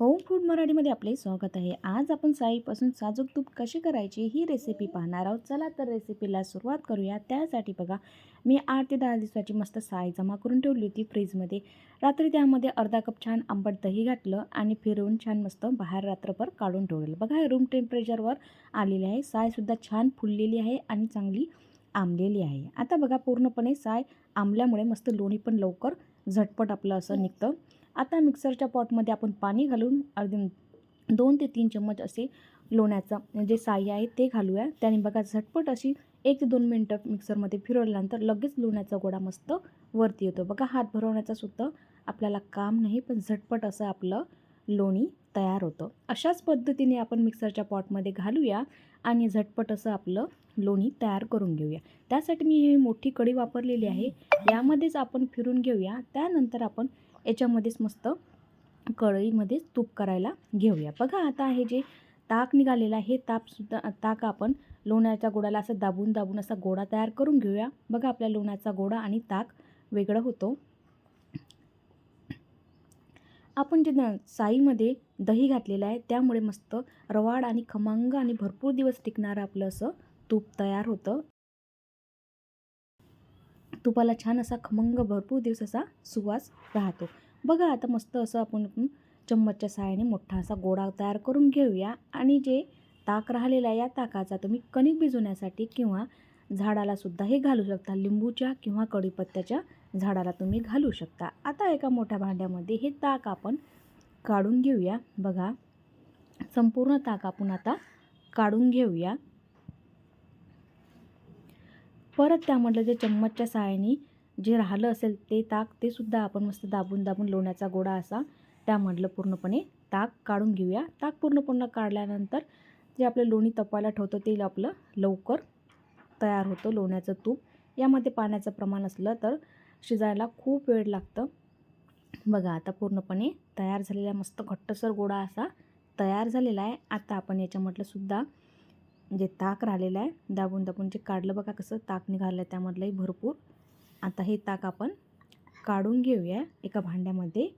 Home food मराठीमध्ये आपले स्वागत आहे. आज आपण साईपासून साजूक तूप कशी करायची ही रेसिपी पाहणार आहोत. चला तर रेसिपीला सुरुवात करूया. त्यासाठी बघा मी आठ ते दहा दिवसाची मस्त साई जमा करून ठेवली होती फ्रीजमध्ये. रात्री त्यामध्ये अर्धा कप छान आंबट दही घातलं आणि फिरवून छान मस्त बाहेर रात्रभर काढून ठेवलेलं. बघा रूम टेम्परेचरवर आलेली आहे. सायसुद्धा छान फुललेली आहे आणि चांगली आंबलेली आहे. आता बघा पूर्णपणे साय आंबल्यामुळे मस्त लोणी पण लवकर झटपट आपलं असं निघतं. आता मिक्सरच्या पॉटमध्ये आपण पाणी घालून अर्धे दोन ते तीन चम्मच असे लोण्याचं जे साई आहे ते घालूया. त्याने बघा झटपट अशी एक ते दोन मिनटं मिक्सरमध्ये फिरवल्यानंतर लगेच लोण्याचा गोडा मस्त वरती येतो. बघा हात भरवण्याचा सुद्धा आपल्याला काम नाही पण झटपट असं आपलं लोणी तयार होतं. अशाच पद्धतीने आपण मिक्सरच्या पॉटमध्ये घालूया आणि झटपट असं आपलं लोणी तयार करून घेऊया. त्यासाठी मी ही मोठी कढी वापरलेली आहे. यामध्येच आपण फिरून घेऊया. त्यानंतर आपण याच्यामध्येच मस्त कढईमध्येच तूप करायला घेऊया. बघा आता हे जे ताक निघालेलं आहे तापसुद्धा ताक आपण लोण्याच्या गोडाला असं दाबून दाबून असा गोडा तयार करून घेऊया. बघा आपल्या लोण्याचा गोडा आणि ताक वेगळं होतो. आपण जे न साईमध्ये दही घातलेलं आहे त्यामुळे मस्त रवाड आणि खमंग आणि भरपूर दिवस टिकणारं आपलं असं तूप तयार होतं. तुपाला छान असा खमंग भरपूर दिवस असा सुवास राहतो. बघा आता मस्त असं आपण चम्मचच्या सहाय्याने मोठा असा गोडा तयार करून घेऊया. आणि जे ताक राहिलेला आहे या ताकाचा तुम्ही कणिक भिजवण्यासाठी किंवा झाडाला सुद्धा हे घालू शकता. लिंबूच्या किंवा कढीपत्त्याच्या झाडाला तुम्ही घालू शकता. आता एका मोठ्या भांड्यामध्ये हे ताक आपण काढून घेऊया. बघा संपूर्ण ताक आपण आता काढून घेऊया. परत त्यामधलं जे चम्मचच्या सहाय्याने जे राहिलं असेल ते ताक ते सुद्धा आपण मस्त दाबून दाबून लोण्याचा गोडा असा त्यामधलं पूर्णपणे ताक काढून घेऊया. ताक पूर्णपणे काढल्यानंतर जे आपलं लोणी तपायला ठेवतं ते आपलं लवकर तयार होतं लोण्याचं तूप. यामध्ये पाण्याचं प्रमाण असलं तर शिजायला खूप वेळ लागतं. बघा आता पूर्णपणे तयार झालेला मस्त घट्टसर गोडा असा तयार झालेला आहे. आता आपण याच्यामधलं सुद्धा जे ताक राहिलेलं आहे. दाबून दाबून जे काढलं बघा कसं ताक निघालं आहे त्यामधलंही भरपूर. आता हे ताक आपण काढून घेऊया एका भांड्यामध्ये.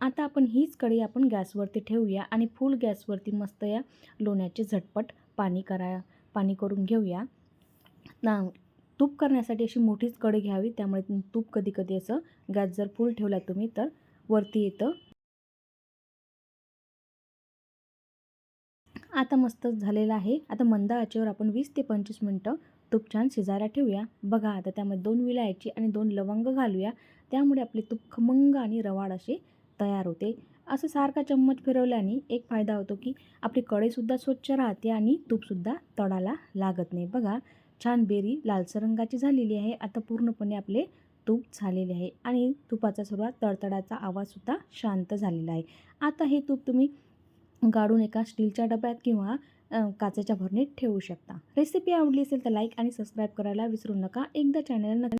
आता आपण हीच कढी आपण गॅसवरती ठेवूया आणि फुल गॅसवरती मस्त या लोण्याचे झटपट पाणी करा पाणी करून घेऊया. ना तूप करण्यासाठी अशी मोठीच कढी घ्यावी त्यामुळे तूप कधी कधी असं गॅस जर फुल ठेवला तुम्ही तर वरती येतं आता मस्तच झालेलं आहे. आता मंद आचेवर आपण वीस ते पंचवीस मिनटं तूप छान शिजायला ठेवूया. बघा आता त्यामध्ये दोन विलायची आणि दोन लवंग घालूया. त्यामुळे आपले तूप खमंग आणि रवाड असे तयार होते. असं सारखा चम्मच फिरवल्याने एक फायदा होतो की आपली कढईसुद्धा स्वच्छ राहते आणि तूपसुद्धा तडाला लागत नाही. बघा छान बेरी लालसर रंगाची झालेली आहे. आता पूर्णपणे आपले तूप झालेले आहे आणि तुपाचा सुरुवात तडतडाचा आवाजसुद्धा शांत झालेला आहे. आता हे तूप तुम्ही गाडून एका स्टीलच्या डब्यात किंवा काचेच्या भरणीत ठेवू शकता. रेसिपी आवडली असेल तर लाईक आणि सबस्क्राईब करायला विसरू नका. एकदा चॅनल नक्की